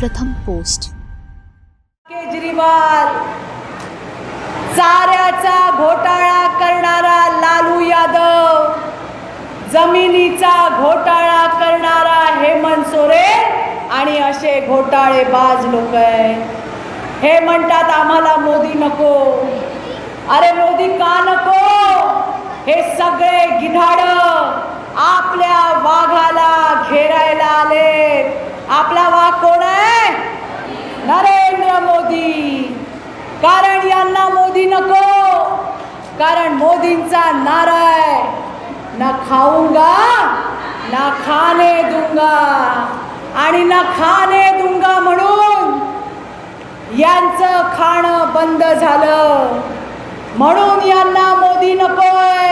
प्रथम पोस्ट. केजरीवाल चाऱ्याचा घोटाळा करणारा लालू यादव जमिनीचा घोटाळा करणारा हेमंत सोरेन आणि असे घोटाळेबाज लोक आहे हे म्हणतात आम्हाला मोदी नको. अरे मोदी का नको? हे सगळे गिधाड आपल्या वाघाला घेरायला आले आपला वाघ कोण आहे? नरेंद्र मोदी. कारण यांना मोदी नको. कारण मोदींचा नारा आहे. ना खाऊंगा ना खाने दुंगा. आणि ना खाने दुंगा म्हणून यांचं खाणं बंद झालं. म्हणून यांना मोदी नकोय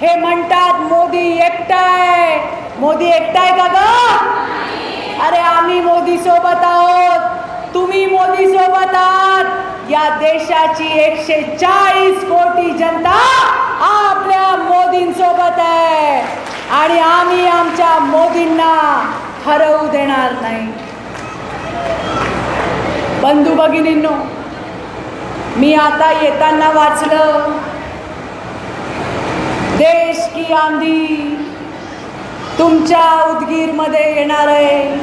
हे म्हणतात मोदी एकटाय मोदी एकटाय का ग? अरे आम्ही मोदी सोबत आहोत. तुम्ही मोदी सोबत आहात. या देशाची एकशे चाळीस कोटी जनता आपल्या मोदींसोबत आहे. आणि आम्ही आमच्या मोदींना हरवू देणार नाही. बंधू भगिनींनो मी आता येताना वाचलं देश की आंधी तुमच्या उदगीरमध्ये येणार आहे.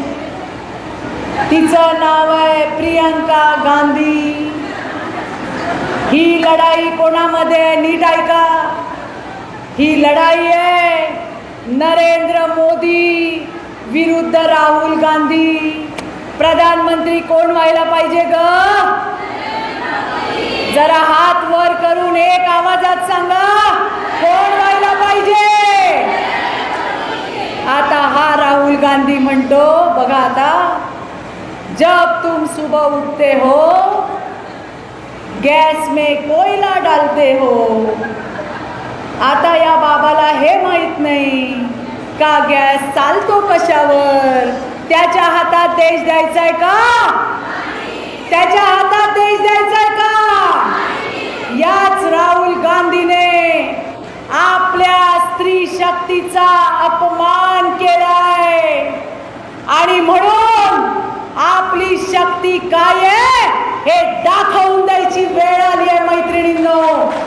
तिचं नाव आहे प्रियंका गांधी. ही लढाई कोणामध्ये नीट ऐका ही लढाई आहे नरेंद्र मोदी विरुद्ध राहुल गांधी. प्रधानमंत्री कोण व्हायला पाहिजे ग? जरा हात वर करून एक आवाजात सांगा कोण व्हायला पाहिजे? आता हा राहुल गांधी म्हणतो बघा आता जब तुम सुबह उठते हो गॅस में कोयला डालते हो. आता या बाबाला हे माहीत नाही का गॅस चालतो कशावर? त्याच्या हातात देश द्यायचाय का? त्याच्या हातात देश द्यायचाय का? याच राहुल गांधीने शक्तीचा अपमान केलाय. आणि म्हणून आपली शक्ती काय आहे हे दाखवून द्यायची वेळ आली आहे मैत्रिणींनो.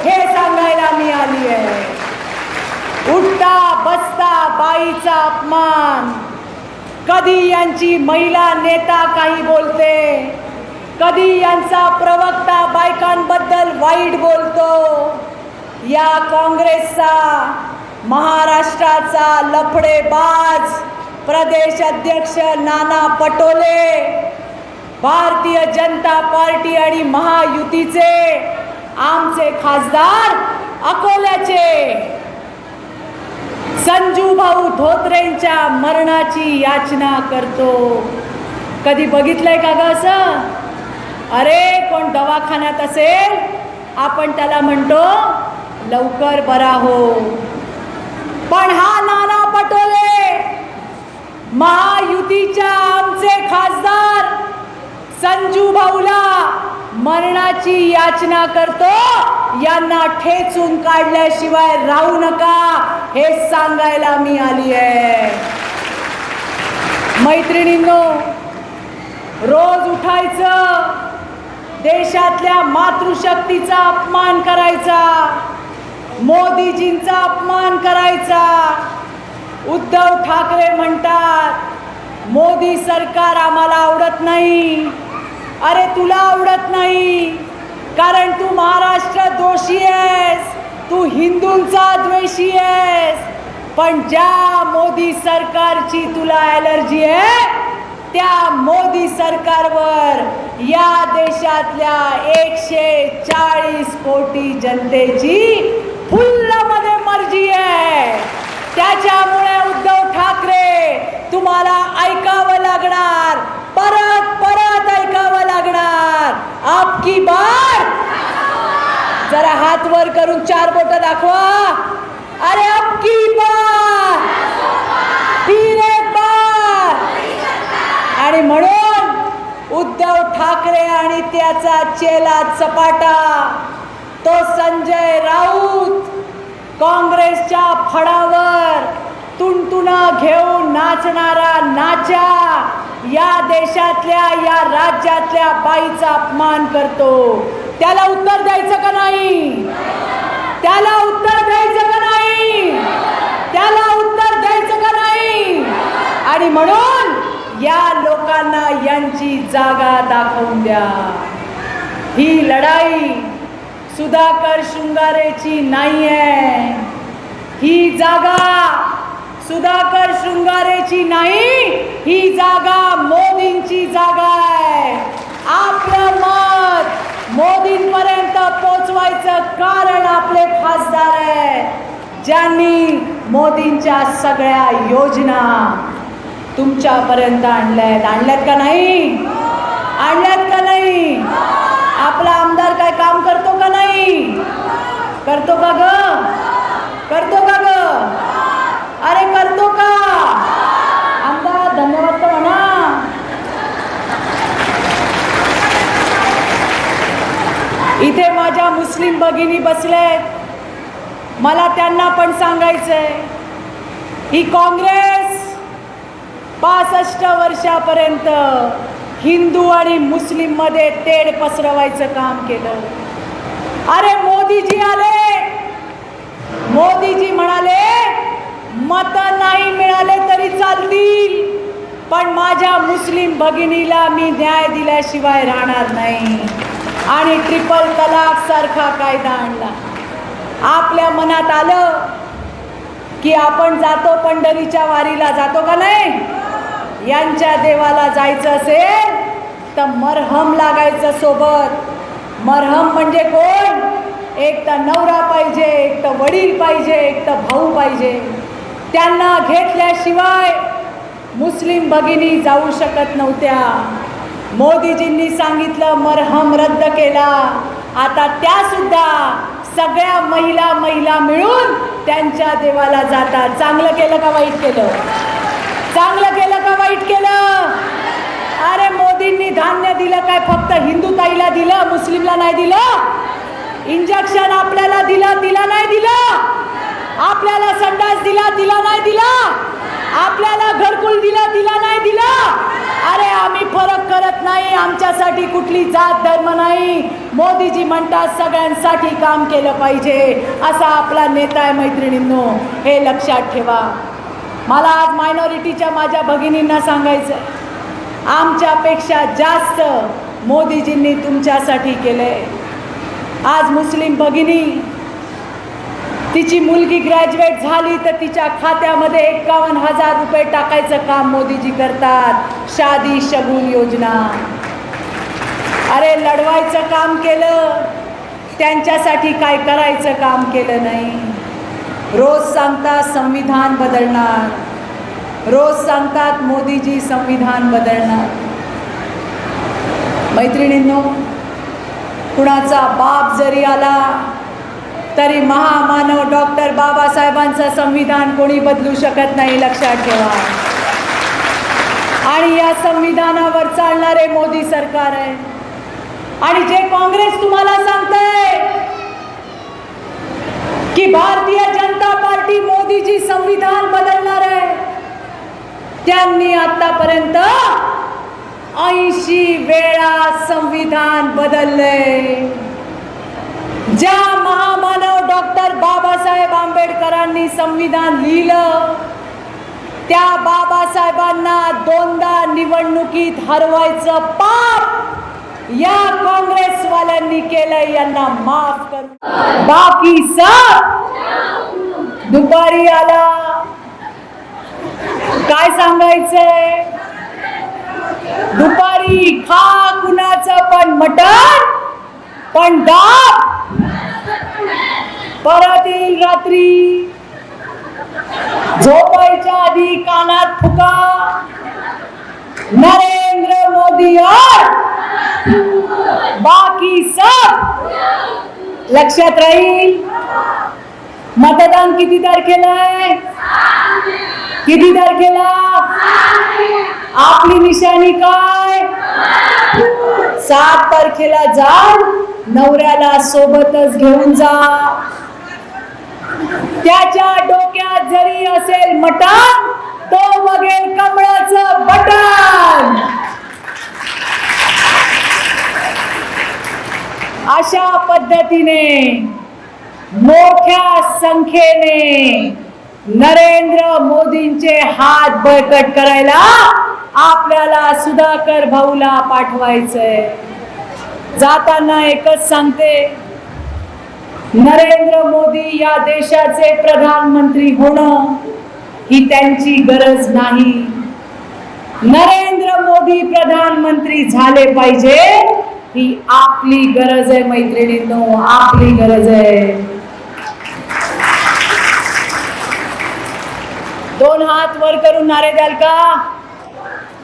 हे सांगायला मी आली आहे. उठता बसता बाईचा अपमान. कधी यांची महिला नेता काही बोलते. कधी यांचा प्रवक्ता बायकांबद्दल वाईट बोलतो. या काँग्रेसचा महाराष्ट्राचा लफडेबाज प्रदेश अध्यक्ष नाना पटोले भारतीय जनता पार्टी आणि महायुतीचे आमचे खासदार अकोल्याचे. संजू भाऊ धोत्रेंच्या मरणाची याचना करतो. कधी बघितलंय का ग असं? अरे कोण दवाखान्यात असेल? आपण त्याला म्हणतो लवकर बरा हो. पण हा नाना पटोले. महायुतीच्या आमचे खासदार संजू भाऊला मरणाची याचना करतो. यांना ठेचून काढल्याशिवाय राहू नका. हे सांगायला मी आली आहे मैत्रिणींनो रोज उठायचं देशातल्या मातृशक्तीचा अपमान करायचा. मोदीजींचा अपमान करायचा. उद्धव ठाकरे म्हणतात मोदी सरकार आम्हाला आवडत नाही. अरे तुला आवडत नाही कारण तू महाराष्ट्र दोषी आहेस. तू हिंदूंचा द्वेषी आहेस. पण ज्या मोदी सरकारची तुला ॲलर्जी आहे त्या मोदी सरकारवर या देशातल्या एकशे चाळीस कोटी जनतेची फुल्लमध्ये आहे त्याच्यामुळे उद्धव ठाकरे तुम्हाला ऐकावं लागणार. परत परत ऐकावं लागणार. आपकी बार! जरा हात वर करून चार बोट दाखवा. अरे आपकी बार! तीन एक बार! आणि म्हणून उद्धव ठाकरे आणि त्याचा चेला चपाटा तो संजय राऊत काँग्रेसच्या फडावर तुणतुणं घेऊन नाचणारा नाचा या देशातल्या या राज्यातल्या बाईचा अपमान करतो. त्याला उत्तर द्यायचं का नाही? त्याला उत्तर द्यायचं का नाही? त्याला उत्तर द्यायचं का नाही? आणि म्हणून या लोकांना यांची जागा दाखवून द्या. ही लढाई सुधाकर शृंगारेची नाही आहे ही जागा सुधाकर शृंगारेची नाही ही जागा मोदींची जागा आहे. आपलं मत मोदींपर्यंत पोचवायचं कारण आपले खासदार आहे ज्यांनी मोदींच्या सगळ्या योजना तुमच्यापर्यंत आणल्यात. आणल्यात का नाही? आणल्यात का नाही? आपला आमदार काय काम करतो का नाही? करतो का ग? करतो का ग? अरे करतो का? आमदार धन्यवाद तर म्हणा. इथे माझ्या मुस्लिम भगिनी बसलेत. मला त्यांना पण सांगायचंय. ही काँग्रेस पासष्ट वर्षापर्यंत हिंदू आणि मुस्लिममध्ये तेढ पसरवायचं काम केलं. अरे मोदीजी आले. मोदीजी म्हणाले मत नाही मिळाले तरी चालतील. पण माझ्या मुस्लिम भगिनीला मी न्याय दिल्याशिवाय राहणार नाही. आणि ट्रिपल तलाक सारखा कायदा आणला. आपल्या मनात आलं की आपण जातो पंढरीच्या वारीला जातो का नाही? यांच्या देवाला जायचं असेल तर मरहम लागायचं सोबत. मरहम म्हणजे कोण? एक तर नवरा पाहिजे एक तर वडील पाहिजे एक तर भाऊ पाहिजे. त्यांना घेतल्याशिवाय मुस्लिम भगिनी जाऊ शकत नव्हत्या. मोदीजींनी सांगितलं मरहम रद्द केला. आता त्यासुद्धा सगळ्या महिला महिला मिळून त्यांच्या देवाला जातात. चांगलं केलं का वाईट केलं? चांगलं केलं का वाईट केलं. अरे मोदींनी धान्य दिलं काय? फक्त हिंदू ताईला दिलं मुस्लिमला नाही दिलं? इंजेक्शन आपल्याला दिलं तिला नाही दिलं? आपल्याला संडास दिला तिला नाही दिला? आपल्याला घरकुल दिलं तिला नाही दिलं? अरे आम्ही फरक करत नाही आमच्यासाठी कुठली जात धर्म नाही. मोदीजी म्हणतात सगळ्यांसाठी काम केलं पाहिजे. असा आपला नेता आहे मैत्रिणींनो. हे लक्षात ठेवा. मला आज मायनॉरिटीच्या माझ्या भगिनींना सांगायचं आहे आमच्यापेक्षा जास्त मोदीजींनी तुमच्यासाठी केले आज मुस्लिम भगिनी तिची मुलगी ग्रॅज्युएट झाली तर तिच्या खात्यामध्ये एकावन्न हजार रुपये टाकायचं काम मोदीजी करतात. शादी शगुन योजना. अरे लढवायचं काम केलं. त्यांच्यासाठी काय करायचं काम केलं नाही. रोज सांगतात संविधान बदलणार. रोज सांगतात मोदीजी संविधान बदलणार. मैत्रिणींनो कुणाचा बाप जरी आला तरी महामानव डॉक्टर बाबासाहेबांचं संविधान कोणी बदलू शकत नाही लक्षात ठेवा. आणि या संविधानावर चालणारे मोदी सरकार आहे. आणि जे काँग्रेस तुम्हाला सांगते की भारतीय जनता मोदीजी संविधान बदलणार आहे. त्यांनी आतापर्यंत ऐंशी वेळा संविधान बदललंय ज्या महामानव डॉक्टर बाबासाहेब आंबेडकरांनी संविधान लिहिलं त्या बाबासाहेबांना दोनदा निवडणुकीत हरवायचं पाप या काँग्रेसवाल्यांनी केलंय यांना माफ कर. बाकी सब दुपारी आला. काय सांगायचंय? दुपारी खा कुणाचं पण मटण पण दाब परत येईल रात्री. झोपायच्या आधी कानात फुका. नरेंद्र मोदी और. बाकी सब लक्षात राहील. मतदान किती तारखेला आहे? किती तारखेला? आपली निशाणी काय? सात तारखेला जा नवऱ्याला सोबतच घेऊन जा. त्याच्या डोक्यात जरी असेल मटण तो बघेल कमळाच बटन. अशा पद्धतीने मोठ्या संख्येने नरेंद्र मोदींचे हात बळकट करायला आपल्याला सुधाकर भाऊला पाठवायचंय. जाताना एकच सांगते नरेंद्र मोदी या देशाचे प्रधानमंत्री होणं ही त्यांची गरज नाही. नरेंद्र मोदी प्रधानमंत्री झाले पाहिजे ही आपली गरज आहे मैत्रिणींनो आपली गरज आहे. दोन हात वर करून नारे द्याल का?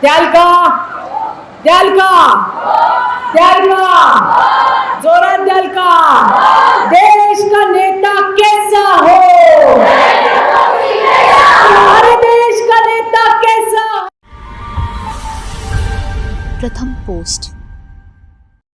द्याल का? द्याल का? द्याल का? जोरात द्याल का? देश का नेता कैसा हो? हमारे देश का नेता कैसा प्रथम पोस्ट.